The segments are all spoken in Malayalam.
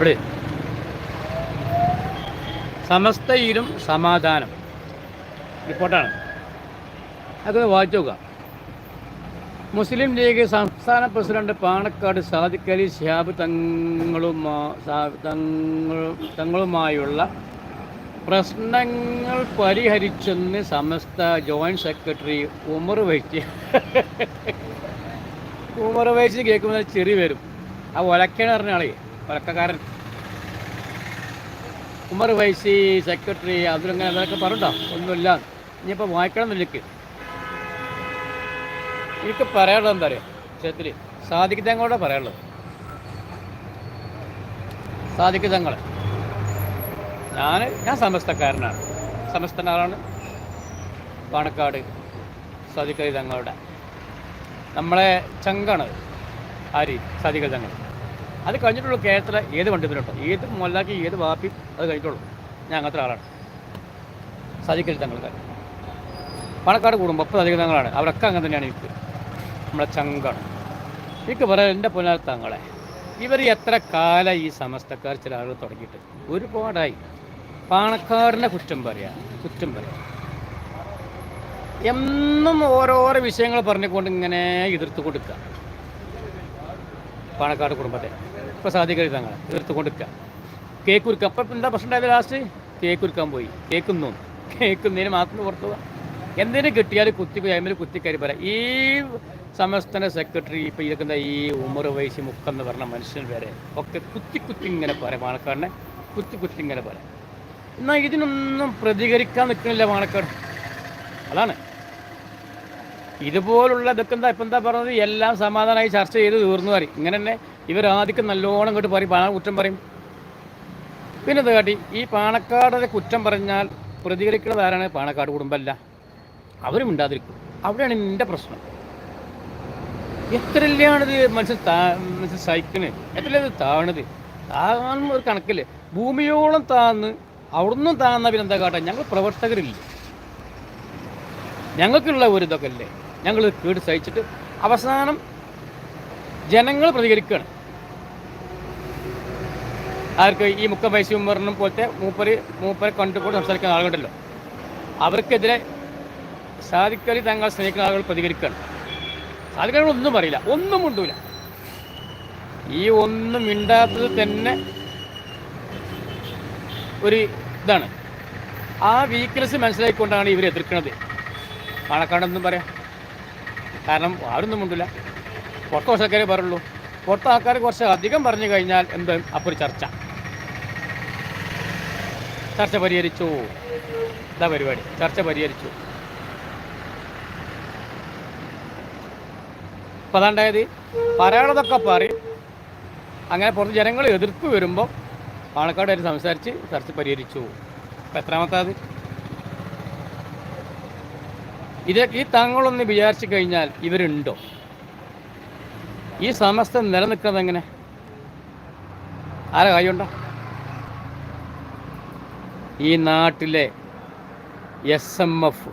അവിടെ സമസ്തയിലും സമാധാനം. റിപ്പോർട്ടാണ്. അതൊന്ന് വായിച്ചു നോക്കുക. മുസ്ലിം ലീഗ് സംസ്ഥാന പ്രസിഡന്റ് പാണക്കാട് സാദിഖ് അലി ശിഹാബ് തങ്ങളുമാ സാ- തങ്ങളുമായുള്ള പ്രശ്നങ്ങൾ പരിഹരിച്ചെന്ന് സമസ്ത ജോയിന്റ് സെക്രട്ടറി ഉമർ വൈച്ച് ഉമർ വൈച്ച് കേൾക്കുമ്പോൾ ചെറിയ വരും. ആ ഒലക്കേന്ന് പറഞ്ഞ ഒലക്കക്കാരൻ ഉമർ വൈസി സെക്രട്ടറി അതിലങ്ങനെ അതൊക്കെ പറഞ്ഞോ ഒന്നുമില്ല. ഇനിയിപ്പോൾ വായിക്കണം എന്നില്ല എനിക്ക് പറയാനുള്ളത് എന്താ പറയുക വിഷയത്തിൽ സാധിക്ക് തങ്ങളോടെ പറയാനുള്ളത്. സാധിക്ക് തങ്ങൾ ഞാൻ ഞാൻ സമസ്തക്കാരനാണ്. സമസ്തനാളാണ് പാണക്കാട് സാധിക്കലി തങ്ങളുടെ നമ്മളെ ചങ്കാണ് ആര് സാധിക്കലി തങ്ങൾ അത് കഴിഞ്ഞിട്ടുള്ള കേരളത്തിലെ ഏത് പണ്ഡിതനുണ്ടോ? ഏത് മൊല്ലാക്കി ഏത് വാപ്പി അത് കഴിഞ്ഞിട്ടുള്ളൂ. ഞാൻ അങ്ങനത്തെ ആളാണ് സാധിക്കരുത് തങ്ങളുടെ പണക്കാട് കുടുംബം അപ്പം അധികം തങ്ങളാണ്. അവരൊക്കെ അങ്ങനെ തന്നെയാണ് എനിക്ക് നമ്മളെ ചങ്കാണ്. എനിക്ക് പറയാം എന്റെ പുനർത്തങ്ങളെ ഇവർ എത്ര കാലം ഈ സമസ്തക്കാർ ചില ആളുകൾ തുടങ്ങിയിട്ട്? ഒരുപാടായി. പാണക്കാടിനെ കുറ്റം പറയാം കുറ്റം പറയാം. എന്നും ഓരോരോ വിഷയങ്ങൾ പറഞ്ഞുകൊണ്ട് ഇങ്ങനെ എതിർത്ത് കൊടുക്കുക. പാണക്കാട് കുടുംബത്തെ. ഇപ്പോൾ സാധിക്കരുത് അങ്ങനെ തീർത്ത് കൊടുക്കുക കേക്ക് ഉരുക്കുക അപ്പം എന്താ പ്രശ്നം ഉണ്ടായത് ലാസ്റ്റ് കേക്ക് ഉരുക്കാൻ പോയി. കേക്കുന്നു. കേക്കുന്നതിന് മാത്രം പുറത്തു എന്തിനു കിട്ടിയാലും കുത്തി അയിമൽ കുത്തിക്കരി പറയാം ഈ സമസ്തന സെക്രട്ടറി ഇപ്പം ഇരിക്കുന്ന ഈ ഉമർ വയസ്സ് മുക്കെന്ന് പറഞ്ഞ മനുഷ്യൻ വരെ ഒക്കെ കുത്തി കുത്തി ഇങ്ങനെ പറയാം പാണക്കാടിനെ. കുത്തി കുത്തി ഇങ്ങനെ പറയാം എന്നാൽ ഇതിനൊന്നും പ്രതികരിക്കാൻ നിൽക്കുന്നില്ല പാണക്കാട്. അതാണ്. ഇതുപോലുള്ള ഇതൊക്കെ എന്താ ഇപ്പം എന്താ പറഞ്ഞത്? എല്ലാം സമാധാനമായി ചർച്ച ചെയ്ത് തീർന്നു പറയും ഇങ്ങനെ തന്നെ ഇവർ ആദ്യം നല്ലോണം ഇങ്ങോട്ട് പറയും പാണ കുറ്റം പറയും. പിന്നെ എന്താ കാട്ടി? ഈ പാണക്കാടിനെ കുറ്റം പറഞ്ഞാൽ പ്രതികരിക്കുന്നത് ആരാണ്? പാണക്കാട് കുടുംബമല്ല. അവരും ഉണ്ടാതിരിക്കും അവിടെയാണ് എന്റെ പ്രശ്നം. എത്രയില്ലാണിത് മനുഷ്യൻ താ മനുഷ്യൻ സഹിക്കണ്? ഇത് താണത് താഴ്ന്ന ഒരു കണക്കില്ലേ? ഭൂമിയോളം താന്ന് അവിടുന്ന് താന്ന പിന്നെ എന്താ കാട്ടാ? ഞങ്ങൾ പ്രവർത്തകരില്ല? ഞങ്ങൾക്കുള്ള ഒരു ഇതൊക്കെ അല്ലേ? ഞങ്ങൾ കേട് സഹിച്ചിട്ട് അവസാനം ജനങ്ങൾ പ്രതികരിക്കുകയാണ് അവർക്ക് ഈ മുക്ക വയസ്സ് ഉമ്മറിനും പോലത്തെ മൂപ്പര് മൂപ്പരെ കണ്ടുകൊണ്ട് സംസാരിക്കുന്ന ആളുകളുണ്ടല്ലോ. അവർക്കെതിരെ സാധിക്കലി തങ്ങൾ സ്നേഹിക്കുന്ന ആളുകൾ പ്രതികരിക്കുകയാണ് സാധിക്കാൻ ഒന്നും അറിയില്ല ഒന്നും മുണ്ടൂല. ഈ ഒന്നും മിണ്ടാത്തത് തന്നെ ഒരു ഇതാണ്. ആ വീക്ക്നെസ് മനസ്സിലാക്കിക്കൊണ്ടാണ് ഇവർ എതിർക്കുന്നത് പാണക്കാടെന്നും പറയാം. കാരണം ആരൊന്നും മുണ്ടില്ല പുറത്ത് ആൾക്കാരെ പറയുള്ളൂ. പുറത്ത് ആൾക്കാർ കുറച്ച് അധികം പറഞ്ഞു കഴിഞ്ഞാൽ എന്ത്? അപ്പോൾ ചർച്ച. ചർച്ച പരിഹരിച്ചു. ഇതാ പരിപാടി. ചർച്ച പരിഹരിച്ചു. അപ്പം അതാണ്ടായത് പറയണതൊക്കെ പറയും അങ്ങനെ പുറത്ത് ജനങ്ങൾ എതിർപ്പ് വരുമ്പോൾ പാണക്കാട് അവർ സംസാരിച്ച് ചർച്ച പരിഹരിച്ചു. അപ്പം എത്രാമത്തത്? ഇത് ഈ തങ്ങളൊന്ന് വിചാരിച്ചു കഴിഞ്ഞാൽ ഇവരുണ്ടോ? ഈ സമസ്ത നിലനിൽക്കുന്നത് എങ്ങനെ? ആരാ കാര്യമുണ്ടോ ഈ നാട്ടിലെ എസ് എം എഫ്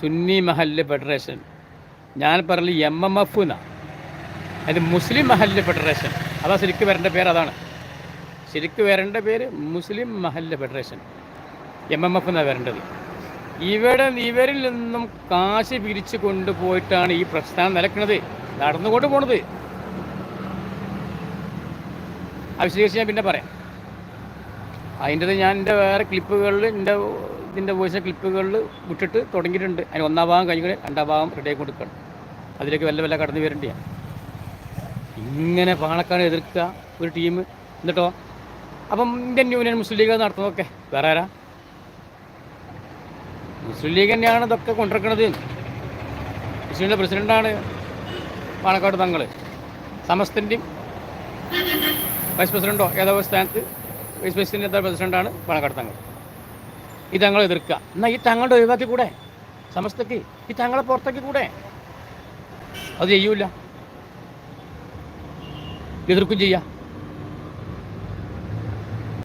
സുന്നി മഹല്ല് ഫെഡറേഷൻ. ഞാൻ പറഞ്ഞ എം എം എഫ് എന്നാണ് അത് മുസ്ലിം മഹല്ല് ഫെഡറേഷൻ. അതാ ശരിക്ക് വരേണ്ട പേര് അതാണ്. ശരിക്ക് വരേണ്ട പേര് മുസ്ലിം മഹല്ല് ഫെഡറേഷൻ. എം എം എഫ് എന്നാണ് വരേണ്ടത്. ഇവിടെ ഇവരിൽ നിന്നും കാശ് പിരിച്ചു കൊണ്ടുപോയിട്ടാണ് ഈ പ്രസ്ഥാനം നിലക്കുന്നത് നടന്നുകൊണ്ട് പോണത്. ആ വിശദീകരിച്ച് ഞാൻ പിന്നെ പറയാം. അതിന്റെത് ഞാൻ എന്റെ വേറെ ക്ലിപ്പുകളിൽ എന്റെ ഇതിന്റെ വോയിസ് ക്ലിപ്പുകളിൽ വിട്ടിട്ട് തുടങ്ങിയിട്ടുണ്ട്. അതിന് ഒന്നാം ഭാഗം കഴിഞ്ഞ് രണ്ടാം ഭാഗം റെഡിയാക്കി കൊടുക്കണം അതിലേക്ക് വല്ല വല്ല കടന്നു വരേണ്ട ഇങ്ങനെ പാണക്കാട് എതിർക്കുക ഒരു ടീം എന്നിട്ടോ? അപ്പം ഇന്ത്യൻ യൂണിയൻ മുസ്ലിം ലീഗ് നടത്തുന്നതൊക്കെ. വേറെ ആരാ? മുസ്ലിം ലീഗ് തന്നെയാണ് ഇതൊക്കെ കൊണ്ടിരിക്കുന്നത് മുസ്ലിമിന്റെ പ്രസിഡന്റാണ് പാണക്കാട് തങ്ങൾ സമസ്തന്റെയും വൈസ് പ്രസിഡന്റോ ഏതോ സ്ഥാനത്ത് വൈസ് പ്രസിഡന്റ് പ്രസിഡന്റാണ് പാണക്കാട് തങ്ങൾ. ഈ തങ്ങൾ എതിർക്കുക. എന്നാൽ ഈ തങ്ങളുടെ ഒഴിവാക്കി കൂടെ? സമസ്തക്ക് ഈ തങ്ങളെ പുറത്താക്കി കൂടെ? അത് ചെയ്യൂല. എതിർക്കും ചെയ്യാം.